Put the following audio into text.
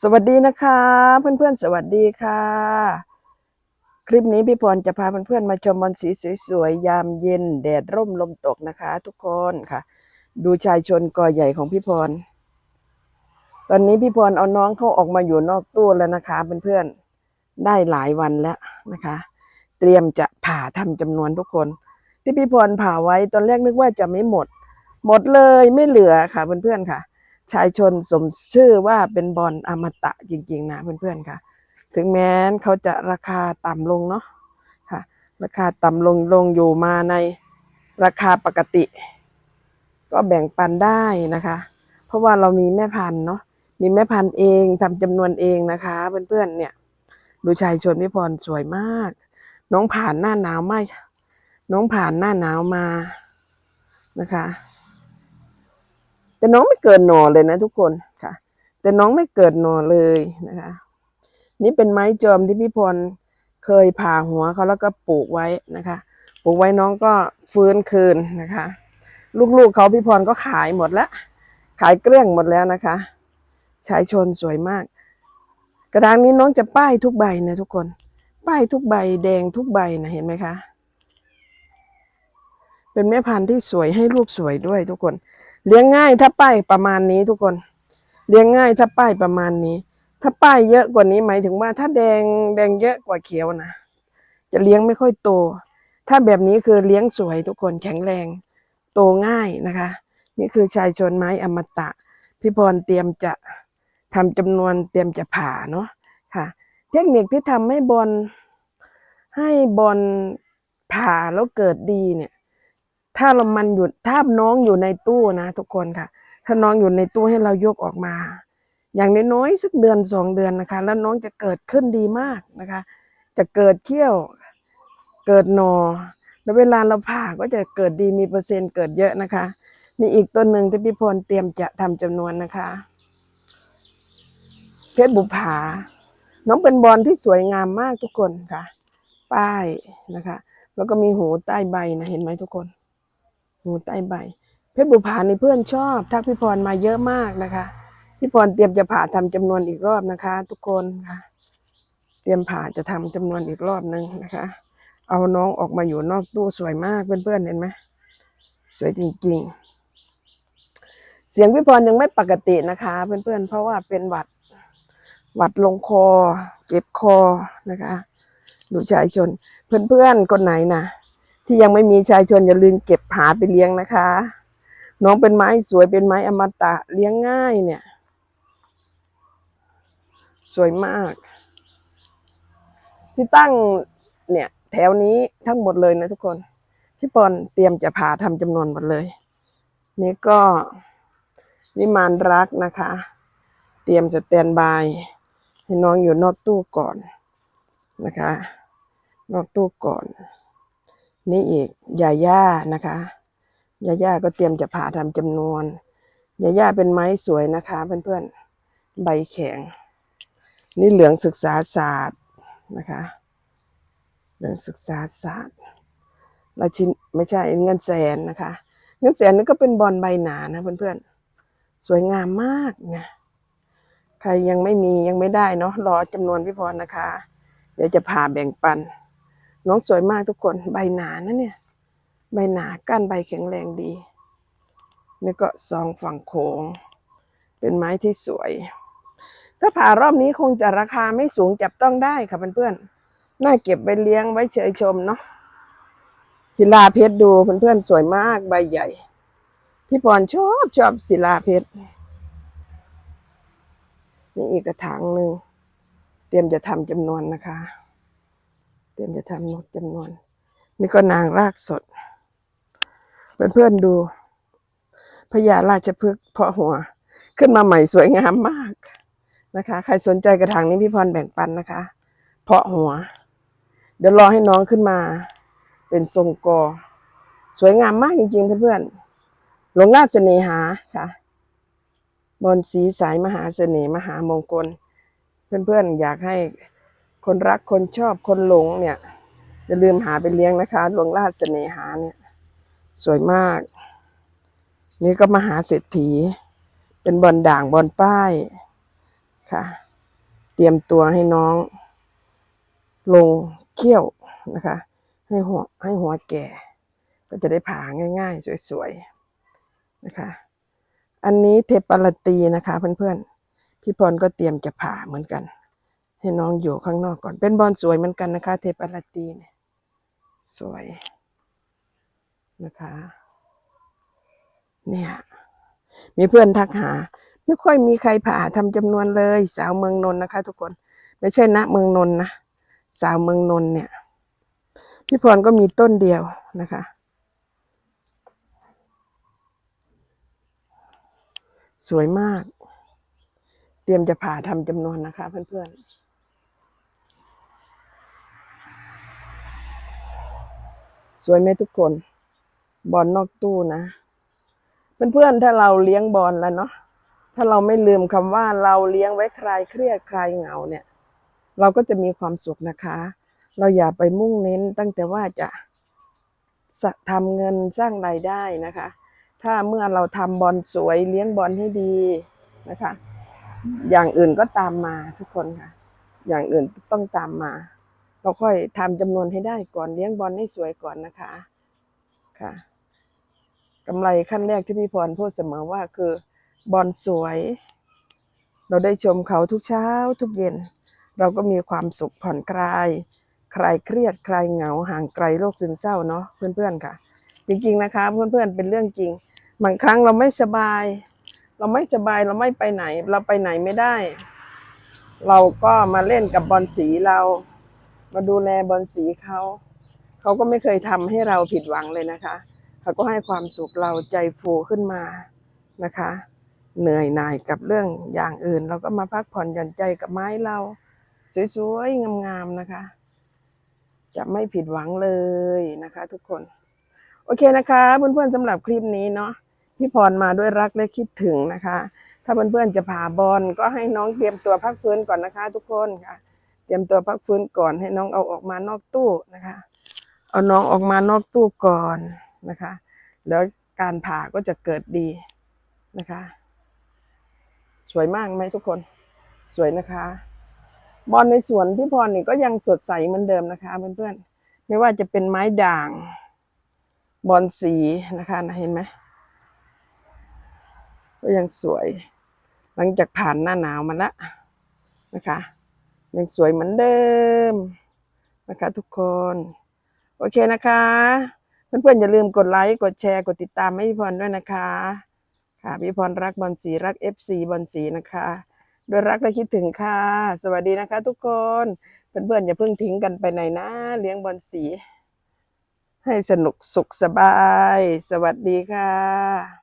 สวัสดีนะคะ เพื่อนๆ สวัสดีค่ะ คลิปนี้พี่พรจะพาเพื่อนๆมาชมบอลสีสวยๆ ยามเย็น แดดร่มลมตกนะคะ ทุกคนค่ะ ดูชายชนกอใหญ่ของพี่พร ตอนนี้พี่พรเอาน้องเขาออกมาอยู่นอกตู้แล้วนะคะ เพื่อนๆได้หลายวันแล้วนะคะ เตรียมจะผ่าทำจำนวนทุกคน ที่พี่พรผ่าไว้ตอนแรกนึกว่าจะไม่หมด หมดเลยไม่เหลือค่ะเพื่อนๆค่ะ ชายชนสมชื่อว่าเป็นบอลอมตะจริง ๆ นะ เพื่อนๆค่ะ ถึงแม้นเขาจะราคาต่ำลงเนาะค่ะ ราคาต่ำลงลงอยู่มาในราคาปกติ ก็แบ่งปันได้นะคะ เพราะว่าเรามีแม่พันธุ์เนาะมีแม่พันธุ์เองทำจำนวนเองนะคะ เพื่อนๆเนี่ยดูชายชนพี่พรสวยมาก น้องผ่านหน้าหนาวไหมน้องผ่านหน้าหนาวมานะคะ แต่น้องไม่เกิดหน่อเลยนะทุกคนค่ะ แต่น้องไม่เกิดหน่อเลยนะคะ นี่เป็นไม้จอมที่พี่พรเคยผ่าหัวเขาแล้วก็ปลูกไว้นะคะ ปลูกไว้น้องก็ฟื้นคืนนะคะ ลูกๆเขาพี่พรก็ขายหมดแล้ว ขายเกลี้ยงหมดแล้วนะคะชายชนสวยมาก กระดานนี้น้องจะป้ายทุกใบนะทุกคน ป้ายทุกใบแดงทุกใบนะเห็นไหมคะ เป็นแม่พันธุ์ที่สวยให้ลูกสวยด้วยทุกคน เลี้ยงง่ายถ้าป้ายประมาณนี้ทุกคน เลี้ยงง่ายถ้าป้ายประมาณนี้ ถ้าป้ายเยอะกว่านี้หมายถึงว่า ถ้าแดงแดงเยอะกว่าเขียวนะจะเลี้ยงไม่ค่อยโต ถ้าแบบนี้คือเลี้ยงสวยทุกคนแข็งแรง โตง่ายนะคะ นี่คือชายชนไม้อมตะ พี่พรเตรียมจะทำจำนวนเตรียมจะผ่าเนาะค่ะ เทคนิคที่ทำให้บอลให้บอลผ่าแล้วเกิดดีเนี่ย ถ้าเรามันอยู่ถ้าน้องอยู่ในตู้นะทุกคนค่ะ ถ้าน้องอยู่ในตู้ให้เรายกออกมา อย่างน้อยๆสักเดือนสองเดือนนะคะ แล้วน้องจะเกิดขึ้นดีมากนะคะ จะเกิดเขี้ยว เกิดหนอ แล้วเวลาเราผ่าก็จะเกิดดีมีเปอร์เซ็นต์เกิดเยอะนะคะนี่อีกต้นหนึ่งที่พี่พลเตรียมจะทำจำนวนนะคะ เพชรบุภา น้องเป็นบอลที่สวยงามมากทุกคนค่ะ ป้ายนะคะ แล้วก็มีหูใต้ใบนะเห็นไหมทุกคน หูใต้ใบ เพชรบุภาในเพื่อนชอบ ทักพี่พรมาเยอะมากนะคะ พี่พรเตรียมจะผ่าทำจำนวนอีกรอบนะคะ ทุกคนค่ะ เตรียมผ่าจะทำจำนวนอีกรอบหนึ่งนะคะ เอาน้องออกมาอยู่นอกตู้สวยมากเพื่อนๆเห็นไหมสวยจริง ๆ เสียงพี่พรยังไม่ปกตินะคะ เพื่อนๆ เพราะว่าเป็นหวัดหวัดลงคอ เจ็บคอนะคะ ดูชายชน เพื่อนๆ คนไหนนะ ที่ยังไม่มีชายชนอย่าลืมเก็บหาไปเลี้ยงนะคะ น้องเป็นไม้สวยเป็นไม้อมตะเลี้ยงง่ายเนี่ย สวยมาก ที่ตั้งเนี่ย แถวนี้ทั้งหมดเลยนะทุกคน พี่ปอนเตรียมจะผ่าทำจำนวนหมดเลย นี่ก็นิมานรักนะคะ เตรียมสแตนบาย ให้น้องอยู่นอกตู้ก่อนนะคะ นอกตู้ก่อน นี่อีกยาย่านะคะยาย่าก็เตรียมจะผ่าทำจำนวนยาย่าเป็นไม้สวยนะคะเพื่อนๆ ใบแข็ง นี่เหลืองศึกษาศาสตร์นะคะ เหลืองศึกษาศาสตร์ราชินไม่ใช่เงินแสนนะคะ เงินแสนนี่ก็เป็นบอลใบหนานะเพื่อนๆ สวยงามมากนะใครยังไม่มียังไม่ได้เนาะรอจำนวนพี่พรนะคะ เดี๋ยวจะผ่าแบ่งปัน น้องสวยมากทุกคนใบหนานะเนี่ย ใบหนาก้านใบแข็งแรงดี นี่ก็ซองฝั่งโขง เป็นไม้ที่สวย ถ้าผ่ารอบนี้คงจะราคาไม่สูงจับต้องได้ค่ะเพื่อนๆน่าเก็บไปเลี้ยงไว้เฉยชมเนาะศิลาเพชรดูเพื่อนๆสวยมากใบใหญ่ พี่พรชอบชอบศิลาเพชรนี่อีกกระถางหนึ่งเตรียมจะทำจำนวนนะคะียมจะทำนดจำนวน นี่ก็นางรากสดเพื่อนๆดูพญาราชพฤกษ์เพาะหัว ขึ้นมาใหม่สวยงามมากนะคะ ใครสนใจกระถางนี้พี่พรแบ่งปันนะคะ เพาะหัว เดี๋ยวรอให้น้องขึ้นมา เป็นทรงกอ สวยงามมากจริงๆเพื่อนๆหลวงราชเสน่หาค่ะบนสีสายมหาเสน่ห์มหามงคล เพื่อนๆอยากให้ คนรักคนชอบคนหลงเนี่ยจะลืมหาไปเลี้ยงนะคะหลวงราชเสน่หาเนี่ย สวยมาก นี่ก็มหาเศรษฐี เป็นบอลด่างบอลป้ายค่ะ เตรียมตัวให้น้อง ลงเขี้ยวนะคะ ให้หัวให้หัวแก่ ก็จะได้ผ่าง่ายๆ สวยๆนะคะ อันนี้เทปปาลตีนะคะเพื่อนๆ พี่พรก็เตรียมจะผ่าเหมือนกัน ให้น้องอยู่ข้างนอกก่อน เป็นบอลสวยเหมือนกันนะคะ เทปปาลาตีเนี่ยสวยนะคะ เนี่ย มีเพื่อนทักหา ไม่ค่อยมีใครผ่าทำจำนวนเลย สาวเมืองนนนะคะ ทุกคน ไม่ใช่นะเมืองนนนะสาวเมืองนนเนี่ย พี่พรก็มีต้นเดียวนะคะ สวยมาก เตรียมจะผ่าทำจำนวนนะคะเพื่อนๆ สวยไหมทุกคน บอลนอกตู้นะเพื่อนๆถ้าเราเลี้ยงบอลแล้วเนาะถ้าเราไม่ลืมคำว่าเราเลี้ยงไว้คลายเครียดคลายเหงาเนี่ย เราก็จะมีความสุขนะคะ เราอย่าไปมุ่งเน้นตั้งแต่ว่าจะสะทำเงินสร้างรายได้นะคะ ถ้าเมื่อเราทำบอลสวยเลี้ยงบอลให้ดีนะคะ อย่างอื่นก็ตามมาทุกคนค่ะ อย่างอื่นต้องตามมา เราค่อยทำจำนวนให้ได้ก่อนเลี้ยงบอลให้สวยก่อนนะคะ ค่ะกำไรขั้นแรกที่พี่พรพูดเสมอว่าคือบอลสวย เราได้ชมเขาทุกเช้าทุกเย็น เราก็มีความสุขผ่อนคลาย คลายเครียดคลายเหงาห่างไกลโรคซึมเศร้าเนาะเพื่อนๆค่ะ จริงๆนะคะ เพื่อนๆเป็นเรื่องจริงบางครั้งเราไม่สบาย เราไม่สบายเราไม่ไปไหน เราไปไหนไม่ได้ เราก็มาเล่นกับบอลสีเรา มาดูแลบอลสีเขา เขาก็ไม่เคยทำให้เราผิดหวังเลยนะคะ เขาก็ให้ความสุขเราใจฟูขึ้นมานะคะ เหนื่อยหน่ายกับเรื่องอย่างอื่น เราก็มาพักผ่อนหย่อนใจกับไม้เรา สวยๆ งามๆนะคะ จะไม่ผิดหวังเลยนะคะ ทุกคน โอเคนะคะเพื่อนๆสำหรับคลิปนี้เนาะพี่พรมาด้วยรักและคิดถึงนะคะ ถ้าเพื่อนๆจะผ่าบอลก็ให้น้องเตรียมตัวพักฟื้นก่อนนะคะ ทุกคนค่ะ เตรียมตัวพักฟื้นก่อนให้น้องเอาออกมานอกตู้นะคะ เอาน้องออกมานอกตู้ก่อนนะคะ แล้วการผ่าก็จะเกิดดีนะคะ สวยมากไหมทุกคน สวยนะคะ บอลในสวนพี่พรนี่ก็ยังสดใสเหมือนเดิมนะคะเพื่อนๆ ไม่ว่าจะเป็นไม้ด่าง บอลสีนะคะนะเห็นไหมก็ยังสวย หลังจากผ่านหน้าหนาวมาแล้วนะคะ ยังสวยเหมือนเดิมนะคะทุกคน โอเคนะคะ เพื่อนๆอย่าลืมกดไลค์กดแชร์กดติดตามให้พี่พรด้วยนะคะ ค่ะพี่พรรักบอลสีรักเอฟซีบอลสีนะคะด้วยรักและคิดถึงค่ะ สวัสดีนะคะ ทุกคนเพื่อนๆอย่าเพิ่งทิ้งกันไปไหนนะ เลี้ยงบอลสี ให้สนุกสุขสบาย สวัสดีค่ะ